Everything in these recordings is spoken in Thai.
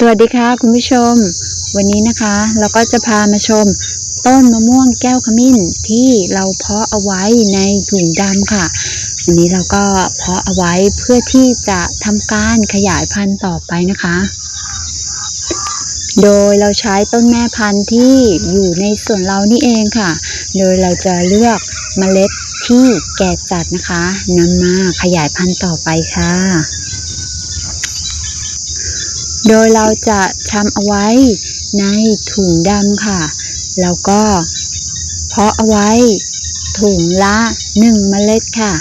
สวัสดีค่ะ คุณผู้ชม วันนี้นะคะ เราก็จะพามาชม ต้นมะม่วงแก้วขมิ้นที่เราเพาะเอาไว้ในถุงดำค่ะอันนี้เราก็เพาะเอาไว้เพื่อที่จะทำการขยายพันธุ์ต่อไปนะคะ โดยเราใช้ต้นแม่พันธุ์ที่อยู่ในส่วนเรานี่เองค่ะ โดยเราจะเลือกเมล็ดที่แก่จัดนะคะนำมาขยายพันธุ์ต่อไปค่ะ โดยเราจะทำเอาไว้ในถุงดำค่ะ แล้วก็เพาะเอาไว้ถุงละหนึ่งเมล็ดค่ะ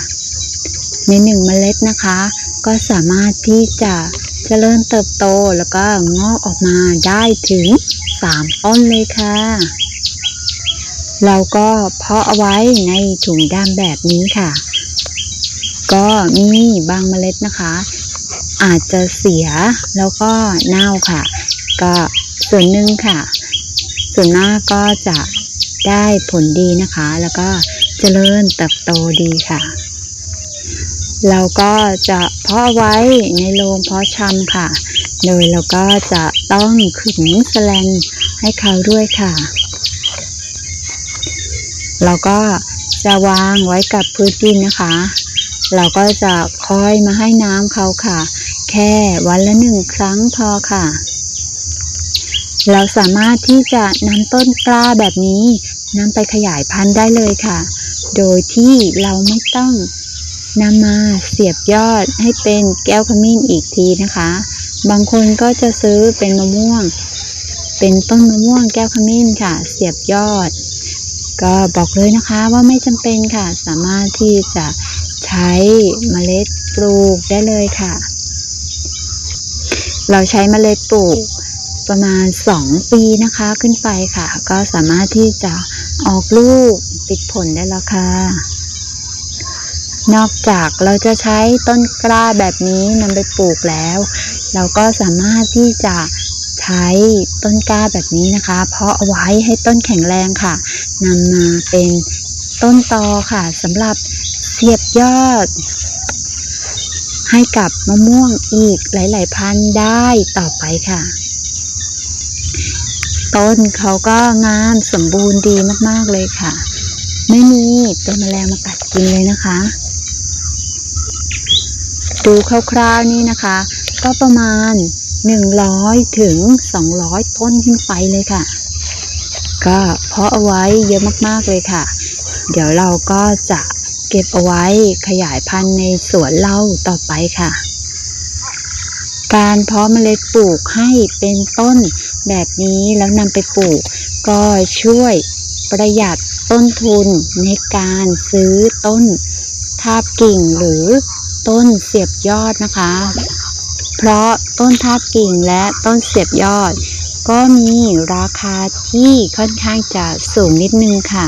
ในหนึ่งเมล็ดนะคะ ก็สามารถที่จะเจริญเติบโตแล้วก็งอกออกมาได้ถึงสามต้นเลยค่ะ เราก็เพาะเอาไว้ในถุงดำแบบนี้ค่ะ ก็มีบางเมล็ดนะคะ อาจจะเสียแล้วก็เน่าค่ะ ก็ส่วนหนึ่งค่ะ ส่วนมากก็จะได้ผลดีนะคะ แล้วก็เจริญเติบโตดีค่ะ เราก็จะเพาะไว้ในโรงเพาะชำค่ะ โดยเราก็จะต้องขึงแสแลนให้เขาด้วยค่ะ เราก็จะวางไว้กับพื้นดินนะคะ เราก็จะคอยมาให้น้ำเขาค่ะ แค่วันละหนึ่งครั้งพอค่ะ เราสามารถที่จะนำต้นกล้าแบบนี้นำไปขยายพันธุ์ได้เลยค่ะ โดยที่เราไม่ต้องนำมาเสียบยอดให้เป็นแก้วขมิ้นอีกทีนะคะ บางคนก็จะซื้อเป็นมะม่วง เป็นต้นมะม่วงแก้วขมิ้นค่ะ เสียบยอด ก็บอกเลยนะคะว่าไม่จำเป็นค่ะ สามารถที่จะใช้เมล็ดปลูกได้เลยค่ะ เราใช้เมล็ดปลูกประมาณ 2 ปีนะคะขึ้นไปค่ะ ก็สามารถที่จะออกลูกติดผลได้แล้วค่ะ นอกจากเราจะใช้ต้นกล้าแบบนี้นำไปปลูกแล้ว เราก็สามารถที่จะใช้ต้นกล้าแบบนี้นะคะ เพาะเอาไว้ให้ต้นแข็งแรงค่ะนำมาเป็นต้นตอค่ะสำหรับเสียบยอด ให้กับมะม่วงอีกหลาย ๆ พันได้ต่อไปค่ะ ต้นเขาก็งามสมบูรณ์ดีมาก ๆ เลยค่ะ ไม่มีตัวแมลงมากัดกินเลยนะคะ ดูคร่าว ๆ นี่นะคะ ก็ประมาณ 100 ถึง 200 ต้นขึ้นไปเลยค่ะ ก็เพาะเอาไว้เยอะมาก ๆ เลยค่ะ เดี๋ยวเราก็จะ เก็บเอาไว้ขยายพันธุ์ในสวนเราต่อไปค่ะ การเพาะเมล็ดปลูกให้เป็นต้นแบบนี้แล้วนำไปปลูก ก็ช่วยประหยัดต้นทุนในการซื้อต้นทาบกิ่งหรือต้นเสียบยอดนะคะ เพราะต้นทาบกิ่งและต้นเสียบยอด ก็มีราคาที่ค่อนข้างจะสูงนิดนึงค่ะ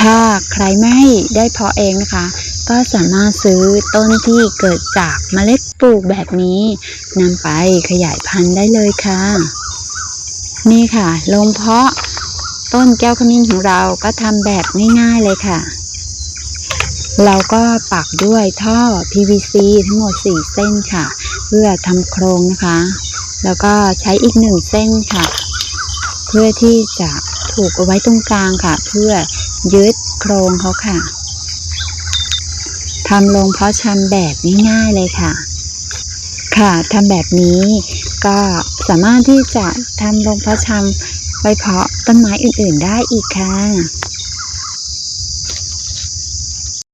ถ้าใครไม่ได้เพาะเองนะคะ ก็สามารถซื้อต้นที่เกิดจากเมล็ดปลูกแบบนี้นำไปขยายพันธุ์ได้เลยค่ะ นี่ค่ะลงเพาะต้นแก้วขมิ้นของเราก็ทำแบบง่ายๆเลยค่ะ เราก็ปักด้วยท่อ PVC ทั้งหมด 4 เส้นค่ะ เพื่อทำโครงนะคะ แล้วก็ใช้อีกหนึ่งเส้นค่ะ เพื่อที่จะถูกเอาไว้ตรงกลางค่ะ เพื่อ ยึดโครงเขาค่ะทำลงเพราะชำแบบง่ายๆเลยค่ะ ค่ะทำแบบนี้ก็สามารถที่จะทำลงเพราะชำไปเพาะต้นไม้อื่นๆได้อีกค่ะ